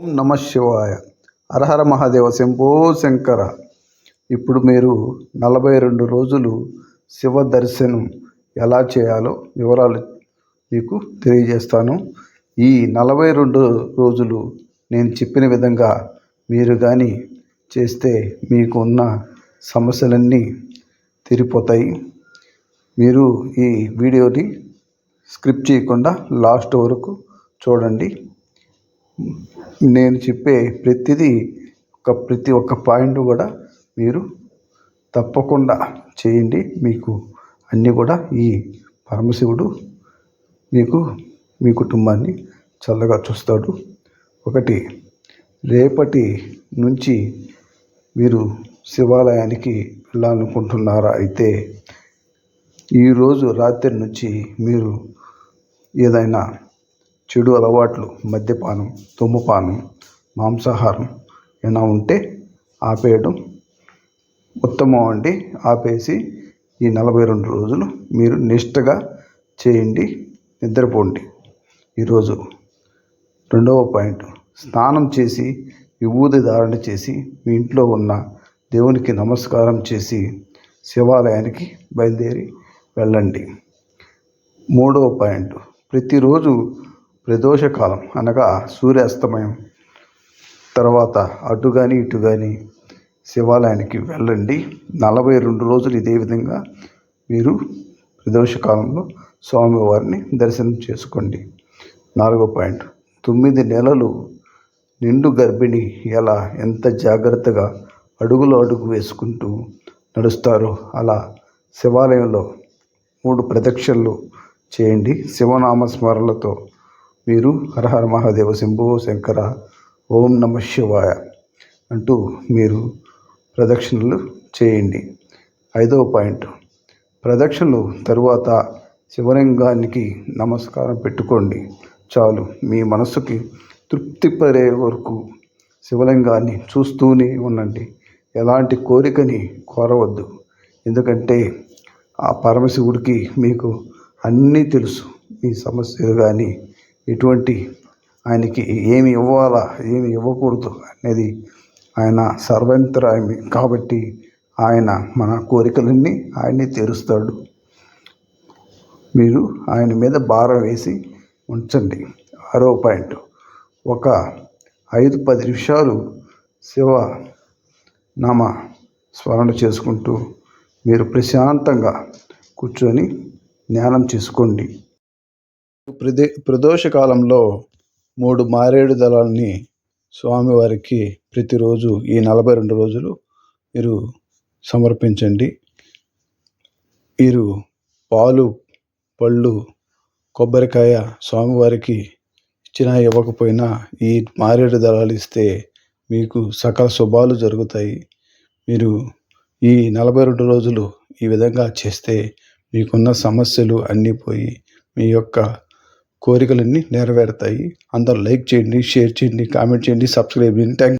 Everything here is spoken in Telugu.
ఓం నమ శివాయ. హరహర మహాదేవ శంభో శంకర. ఇప్పుడు మీరు నలభై రెండు రోజులు శివ దర్శనం ఎలా చేయాలో వివరాలు మీకు తెలియజేస్తాను. ఈ నలభై రెండు రోజులు నేను చెప్పిన విధంగా మీరు కానీ చేస్తే మీకు ఉన్న సమస్యలన్నీ తీరిపోతాయి. మీరు ఈ వీడియోని స్క్రిప్ట్ చేయకుండా లాస్ట్ వరకు చూడండి. నేను చెప్పే ప్రతిదీ ఒక ప్రతి ఒక్క పాయింట్ కూడా మీరు తప్పకుండా చేయండి. మీకు అన్నీ కూడా ఈ పరమశివుడు మీకు మీ కుటుంబాన్ని చల్లగా చూస్తాడు. ఒకటి రేపటి నుంచి మీరు శివాలయానికి వెళ్ళాలనుకుంటున్నారా అయితే ఈరోజు రాత్రి నుంచి మీరు ఏదైనా చెడు అలవాట్లు మద్యపానం ధూమపానం మాంసాహారం ఏమైనా ఉంటే ఆపేయడం ఉత్తమం అండి. ఆపేసి ఈ నలభై రెండు రోజులు మీరు నిష్టగా చేయండి నిద్రపోండి. ఈరోజు రెండవ పాయింట్. స్నానం చేసి విభూతి ధారణ చేసి మీ ఇంట్లో ఉన్న దేవునికి నమస్కారం చేసి శివాలయానికి బయలుదేరి వెళ్ళండి. మూడవ పాయింట్. ప్రతిరోజు ప్రదోషకాలం అనగా సూర్యాస్తమయం. తర్వాత అటు కానీ ఇటు కానీ శివాలయానికి వెళ్ళండి. నలభై రెండు రోజులు ఇదే విధంగా మీరు ప్రదోషకాలంలో స్వామివారిని దర్శనం చేసుకోండి. నాలుగో పాయింట్. తొమ్మిది నెలలు నిండు గర్భిణి ఎలా ఎంత జాగ్రత్తగా అడుగులు అడుగు వేసుకుంటూ నడుస్తారో అలా శివాలయంలో మూడు ప్రదక్షిణలు చేయండి. శివనామ స్మరణలతో మీరు హరహర మహాదేవ శంభో శంకర ఓం నమ శివాయ అంటూ మీరు ప్రదక్షిణలు చేయండి. ఐదవ పాయింట్. ప్రదక్షిణలు తరువాత శివలింగానికి నమస్కారం పెట్టుకోండి. చాలు మీ మనసుకి తృప్తి పడే వరకు శివలింగాన్ని చూస్తూనే ఉండండి. ఎలాంటి కోరికని కోరవద్దు. ఎందుకంటే ఆ పరమశివుడికి మీకు అన్నీ తెలుసు. మీ సమస్యలు కానీ ఎటువంటి ఆయనకి ఏమి ఇవ్వాలా ఏమి ఇవ్వకూడదు అనేది ఆయన సర్వంతరాయమి. కాబట్టి ఆయన మన కోరికలన్నీ ఆయనే తీరుస్తాడు. మీరు ఆయన మీద భారం వేసి ఉంచండి. ఆరో పాయింట్. ఒక ఐదు పది నిమిషాలు శివ నామ స్మరణ చేసుకుంటూ మీరు ప్రశాంతంగా కూర్చొని ధ్యానం చేసుకోండి. ప్రదే ప్రదోష కాలంలో మూడు మారేడు దళాలని స్వామివారికి ప్రతిరోజు ఈ నలభై రెండు రోజులు మీరు సమర్పించండి. మీరు పాలు పళ్ళు కొబ్బరికాయ స్వామివారికి ఇచ్చినా ఇవ్వకపోయినా ఈ మారేడు దళాలు ఇస్తే మీకు సకల శుభాలు జరుగుతాయి. మీరు ఈ నలభై రెండు రోజులు ఈ విధంగా చేస్తే మీకున్న సమస్యలు అన్నీ పోయి మీ యొక్క కోరికలన్నీ నెరవేరుతాయి. అందరూ లైక్ చేయండి షేర్ చేయండి కామెంట్ చేయండి సబ్స్క్రైబ్ చేయండి. థ్యాంక్